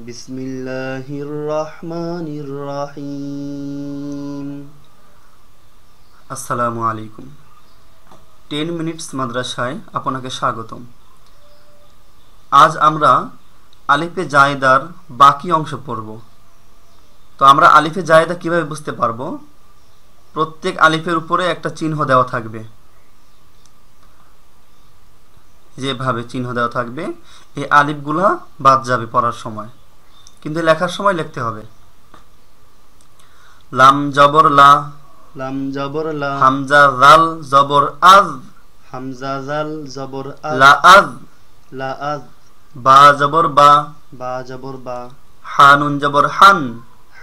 بسم الله الرحمن الرحيم আসসালামু আলাইকুম ten minutes মাদ্রাসায় আপনাকে স্বাগতম আজ আমরা আলিফে জায়দার বাকি অংশ পড়ব তো আমরা আলিফে জায়দা কিভাবে বুঝতে পারবো প্রত্যেক আলিফের উপরে একটা চিহ্ন দেওয়া থাকবে যেভাবে চিহ্ন দেওয়া থাকবে এই আলিফগুলা বাদ যাবে পড়ার সময় কিন্তু লেখার সময় লিখতে হবে। লাম জবর লা লাম জবর লা হামজা জাল জবর আজ হামজা জাল জবর আজ লা আজ লা আজ বা জবর বা বা জবর বা হানুন জবর হান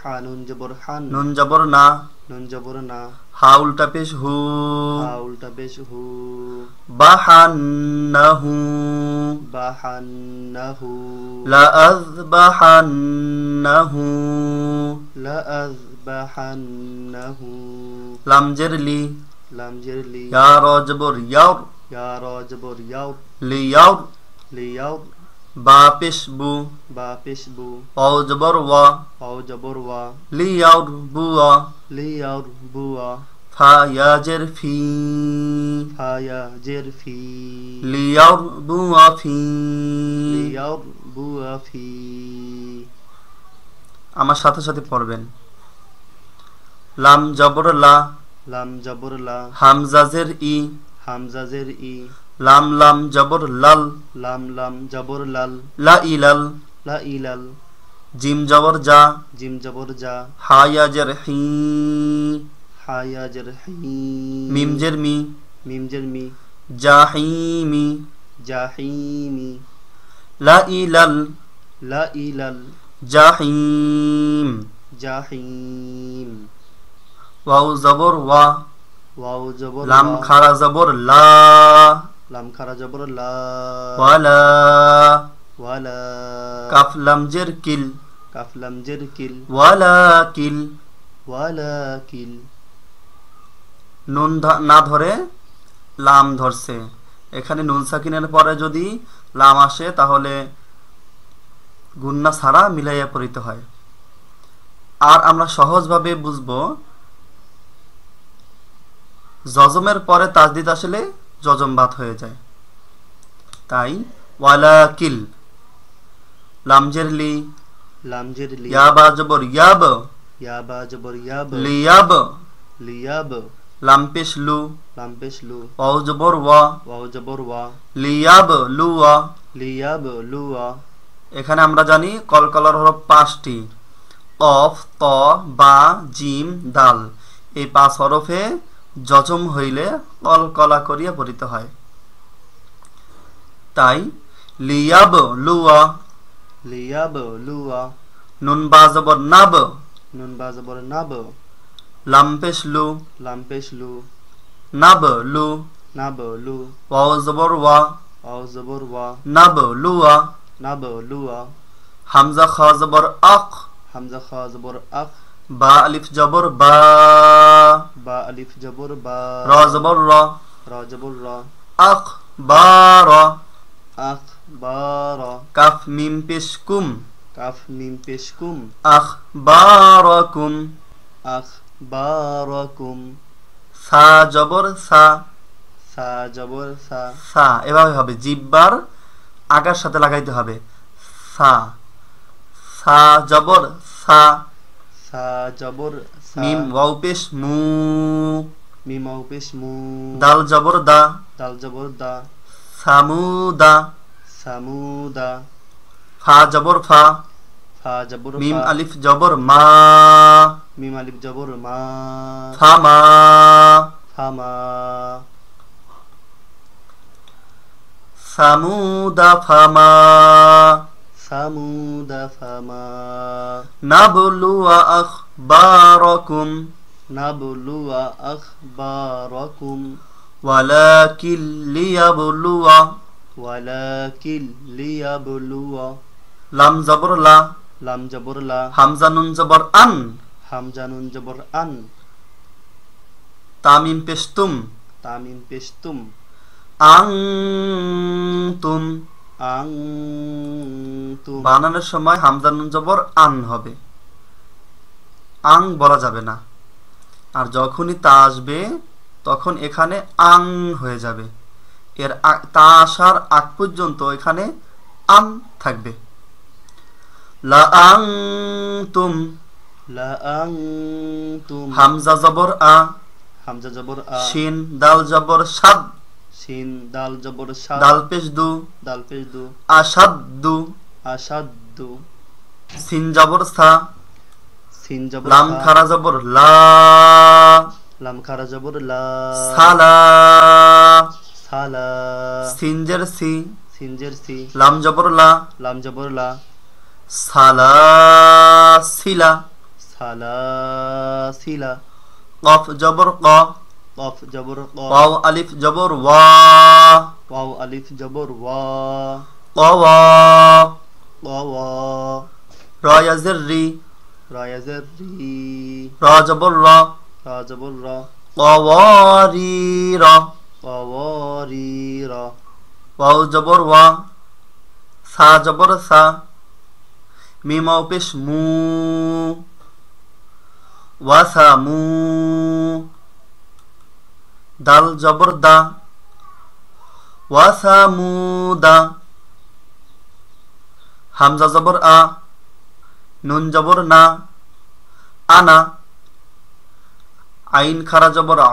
হানুন জবর হান নুন জবর না নুন জবর না হা উল্টা পেশ হু হা উল্টা পেশ হু বাহান্নাহু বাহান্নাহু লা আযবাহান্নাহু লা আযবাহান্নাহু লাম জেরলি লাম জেরলি ইয়া র জবর ইয়ার ইয়া র জবর ইয়ার লিয়ার লিয়ার বা পেশ বু বা পেশ বু অ জবর ওয়া অ জবর ওয়া লিয়ার বুয়া লিয়ার বুয়া ফা ইয়া জের ফি ফা ইয়া জের ফি লিয়ার বুয়া ফি লিয়ার বুয়া ফি আমার সাথে সাথে পড়বেন। লাম জবর লা। লাম জবর লা। হামজাজের ই। হামজাজের ই। লাম লাম জবর লাল। লাম লাম জবর লাল। লা ইলাল। লা ইলাল। জিম জবর যা জিম জবর যা হায়া জের হি। হায়া জের হি। মিম জের মি। মিম জের মি। জাহিমি জাহিমি লা ইলাল। লা ইলাল। জাহিম জাহিম ওয়াও জবর ওয়া। ওয়াও জবর লাম খারা জবর লা। লাম খারা জবর লা ওয়ালা। ওয়ালা। কাফ লাম জের কিল। কাফ লাম জের কিল। ওয়ালা কিল। ওয়ালা কিল। নুন না ধরে লাম ধরছে। এখানে নুন সাকিনের পরে যদি লাম আসে তাহলে গুন্না ছাড়া মিলাইয়া পড়িতে হয়। আর আমরা সহজভাবে বুঝব জজমের পরে তাজদিদ আসলে জজম বাদ হয়ে যায়। তাই ওয়ালাকিল লামজের লি লামজের লি ইয়াবা জবর ইয়াব ইয়াবা জবর ইয়াব লিয়াব লিয়াব লামপেশ লু লামপেশ লু ওয়াও জবর ওয়া ওয়াও জবর ওয়া। লিয়াব লুয়া লিয়াব লুয়া এখানে আমরা জানি কলকলার হরফ পাঁচটি। কফ ত বা জিম দাল। এই পাঁচ হরফে যজম হইলে কলকলা করিয়া পড়িতে হয়। তাই লিয়াব লুয়া লিয়াব লুয়া নুন বা জবর নাব নুন বা জবর নাব লাম্পেশ লু লাম্পেশ লু নাব লু নাব লু ওয়াও জবর ওয়া ওয়াও জবর ওয়া নাব লুয়া নাব লুয়া হামজা খা জবর আখ হামজা খা জবর আখ বা আলিফ জবর বা। বা আলিফ জবর বা। র জবর র। র জবর র। আখ বা র। আখ বা র। কাফ মিম পেশ কুম। কাফ মিম পেশ কুম। আখ বা র কুম। আখ বা র কুম। সা জবর সা। সা জবর সা। সা এভাবে হবে। জিব্বার আগার সাথে লাগাইতে হবে। সা। সা জবর সা। সা জবর মিম ওয়াও পেশ মু। মিম ওয়াও পেশ মু। দাল জবর দা। দাল জবর দা। সামুদা সামুদা ফা জবর ফা। ফা জবর মিম আলিফ জবর মা। মিম আলিফ জবর মা। ফামা ফামা সামুদা ফামা ثمود فما نبلو أخباركم. نبلو أخباركم. ولكن ليبلو. ولكن ليبلو. لم زبر لا. لم زبر لا. حمزة نون زبر أن. حمزة نون زبر أن. تاميم بشتم تاميم بشتم أنتم বানানোর সময় হামজা নুন জবর আন হবে। আং বলা যাবে না। আর যখনই তা আসবে তখন এখানে আং হয়ে যাবে। এর তা আসার আগ পর্যন্ত এখানে আন থাকবে। লা আং তুম লা আং তুম হামজা জবর আ। হামজা জবর আ। শিন দাল জবর সাদ। সিন দাল জবর সাদ দাল পেশ দু দাল পেশ দু আসাদু আসাদু সিন জবর সা সিন জবর লাম খারা জবর লা লাম খারা জবর লা। সালা সালা। সিনজের সি সিনজের সি। লাম জবর লা লাম জবর লা। সালা সিলা। সালা সিলা। কফ জবর ক কফ জবর ক ওয়াও আলিফ জবর ওয়া ওয়াও আলিফ জবর ওয়া ক ওয়া ক ওয়া র ইয়াজের রি জবর র রা জবর র ক ওয়া রি র ওয়ারি র ওয়াও জবর ওয়া সা জবর সা মিমাও পেশ মু ওয়াসা মু দাল জবর দা, ওয়াসা মু দা, হামজা জবর আ, নুন জবর না, আনা, আইন খারা জবর আ,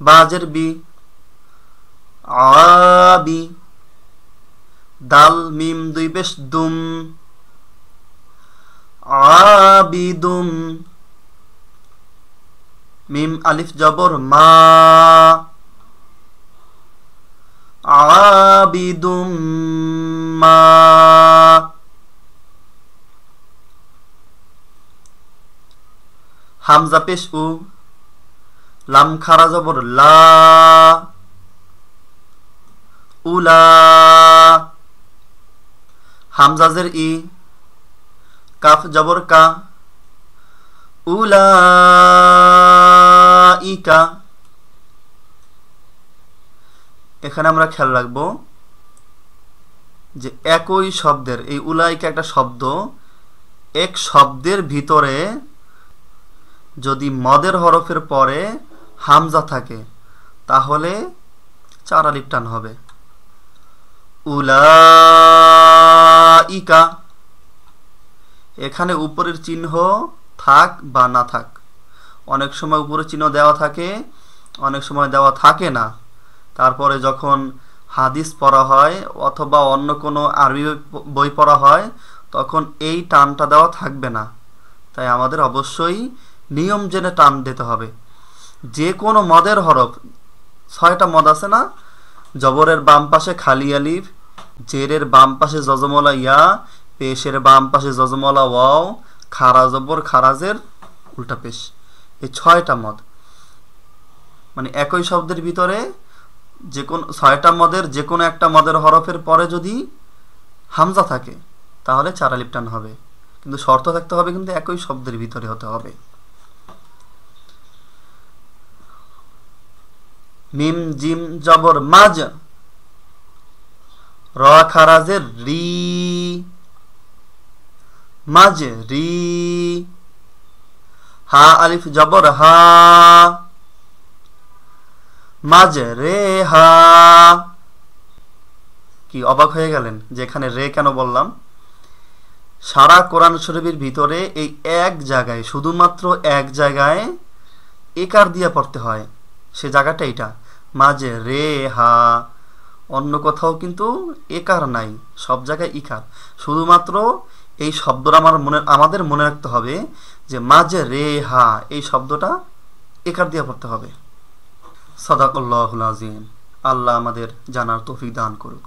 বাজের বি আবি দাল, মিম, দুই বেশ দুম আবিদুম মিম আলিফ জবর মা আবিদুম মা হামজা পেশ উ লাম খারা জবর লা উলা হামজাজের ই কাফ জবর কা উলা ইকা এখানে আমরা খেয়াল রাখব যে একই শব্দের, এই উলাইকা একটা শব্দ, এক শব্দের ভিতরে যদি মদের হরফের পরে হামজা থাকে, তাহলে চার আলিফ টান হবে। উলাইকা, এখানে উপরের চিহ্ন থাক বা না থাক। অনেক সময় উপরের চিহ্ন দেওয়া থাকে, অনেক সময় দেওয়া থাকে না। তারপরে যখন হাদিস পড়া হয় অথবা অন্য কোনো আরবি বই পড়া হয়, তখন এই টানটা দেওয়া থাকবে না। তাই আমাদের অবশ্যই নিয়ম জেনে টান দিতে হবে। যে কোনো মদের হরফ, ছয়টা মদ আছে না? জবরের বাম পাশে খালি আলিফ, জেরের বাম পাশে জজমলা ইয়া, পেশের বাম পাশে জজমলা ওয়াও, খারা জবর খারাজের উল্টা পেশ। এই ছয়টা মদ। মানে একই শব্দের ভিতরে যে কোন ছয়টা মদের যে কোনো একটা মদের হরফের পরে যদি হামজা থাকে, তাহলে চার আলিফ হবে। কিন্তু শর্ত থাকতে হবে কিন্তু একই শব্দের ভিতরে হতে হবে। মিম, জিম, জবর, মাজ। র, খারাজের রি। মাজ, রি। হা আলিফ জবর হা। মাঝে রে হা। কি অবাক হয়ে গেলেন যে এখানে রে কেন বললাম? সারা কোরআন শরীফের ভিতরে এই এক জায়গায়, শুধুমাত্র এক জায়গায় একার দিয়ে পড়তে হয়। সে জায়গাটা এটা মাঝে রে হা। অন্য কোথাও কিন্তু একার নাই, সব জায়গায় ইকার। শুধুমাত্র এই শব্দটা আমার মনে, আমাদের মনে রাখতে হবে যে মাঝে রে হা এই শব্দটা একার দিয়ে পড়তে হবে। সদাকল্লাহুল আজিম আল্লাহ আমাদের জানার তৌফিক দান করুক।